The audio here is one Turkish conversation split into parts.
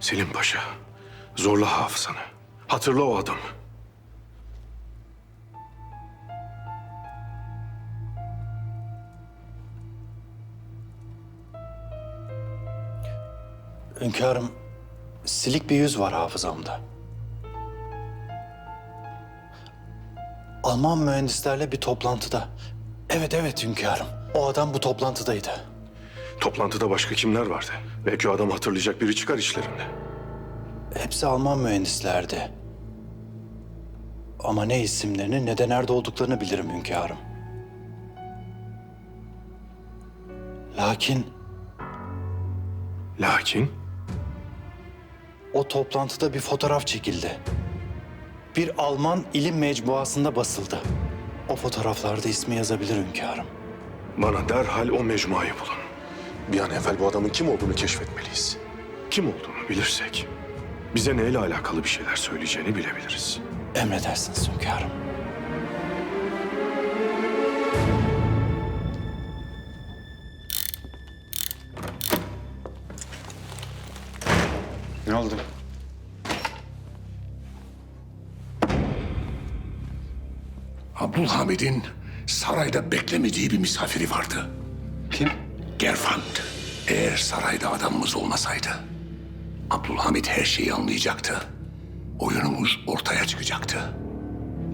Selim Paşa, zorla hafızanı. Hatırla o adamı. Hünkârım, silik bir yüz var hafızamda. Alman mühendislerle bir toplantıda. Evet evet hünkârım. O adam bu toplantıdaydı. Toplantıda başka kimler vardı? Belki o adam hatırlayacak biri çıkar işlerinde. Hepsi Alman mühendislerdi. Ama ne isimlerini ne de nerede olduklarını bilirim hünkârım. Lakin Lakin o toplantıda bir fotoğraf çekildi. Bir Alman ilim mecmuasında basıldı. O fotoğraflarda ismi yazabilir hünkârım. bana derhal o mecmuayı bulun. Bir an evvel bu adamın kim olduğunu keşfetmeliyiz. Kim olduğunu bilirsek bize neyle alakalı bir şeyler söyleyeceğini bilebiliriz. Emredersiniz hünkârım. Ne oldu? Abdülhamid'in sarayda beklemediği bir misafiri vardı. Kim? Gerfand. Eğer sarayda adamımız olmasaydı, Abdülhamid her şeyi anlayacaktı. Oyunumuz ortaya çıkacaktı.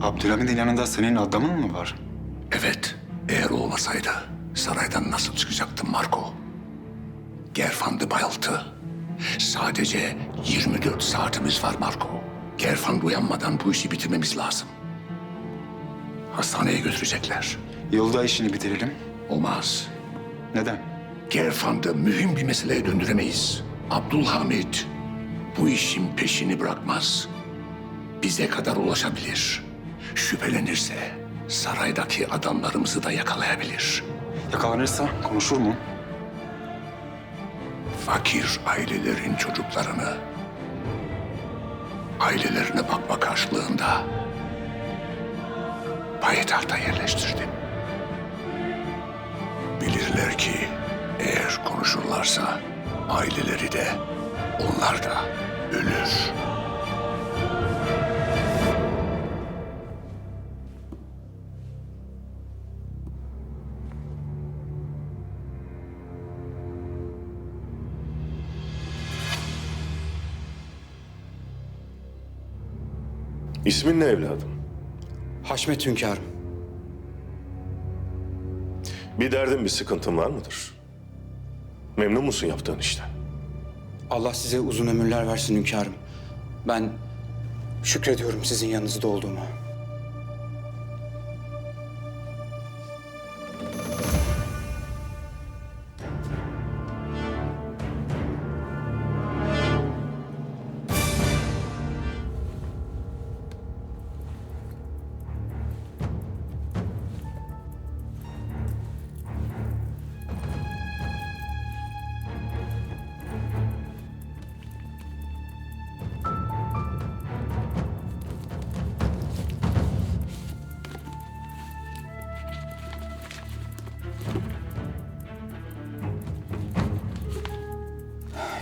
Abdülhamid'in yanında senin adamın mı var? Evet, eğer olmasaydı saraydan nasıl çıkacaktım Marco? Gerfand'ı bayılttı. Sadece 24 saatimiz var Marco. Gerfand uyanmadan bu işi bitirmemiz lazım. Hastaneye götürecekler. Yolda işini bitirelim. Olmaz. Neden? Gerfand'ı mühim bir meseleye döndüremeyiz. Abdülhamid bu işin peşini bırakmaz. Bize kadar ulaşabilir. Şüphelenirse saraydaki adamlarımızı da yakalayabilir. Yakalanırsa konuşur mu? Fakir ailelerin çocuklarını ailelerine bakma karşılığında payitahta yerleştirdim. Bilirler ki konuşurlarsa aileleri de onlar da ölür. İsmin ne evladım? Haşmet hünkârım. Bir derdin, bir sıkıntın var mıdır? Memnun musun yaptığın işten? Allah size uzun ömürler versin hünkârım. Ben şükrediyorum sizin yanınızda olduğuma.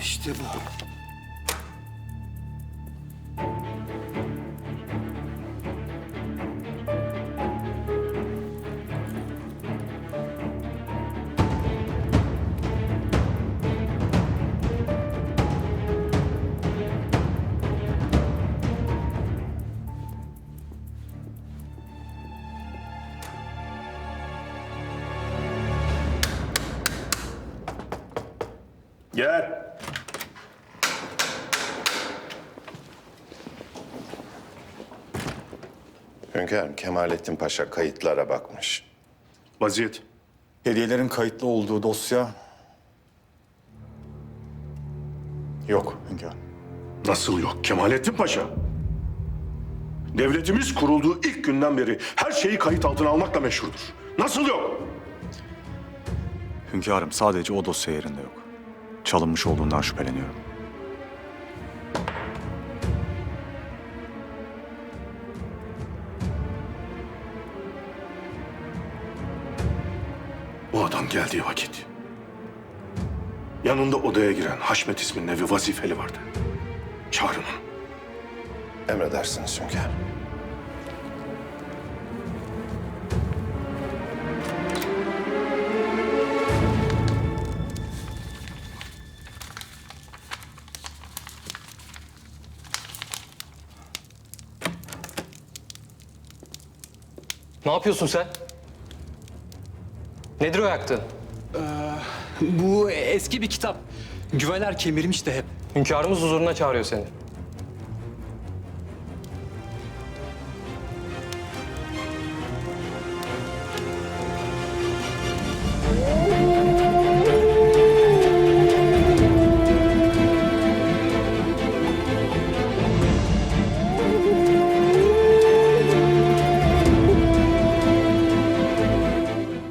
İşte bu. Gel. Hünkârım, Kemalettin Paşa kayıtlara bakmış. Vaziyet. Hediyelerin kayıtlı olduğu dosya yok hünkârım. Nasıl yok Kemalettin Paşa? Devletimiz kurulduğu ilk günden beri her şeyi kayıt altına almakla meşhurdur. Nasıl yok? Hünkârım sadece o dosya yerinde yok. Çalınmış olduğundan şüpheleniyorum. Adam geldiği vakit. Yanında odaya giren Haşmet isminde bir vazifeli vardı. Çağırın onu. Emredersiniz hünkârım. Ne yapıyorsun sen? Nedir o yaktığın? Bu eski bir kitap. Güveler kemirmiş de hep. Hünkârımız huzuruna çağırıyor seni.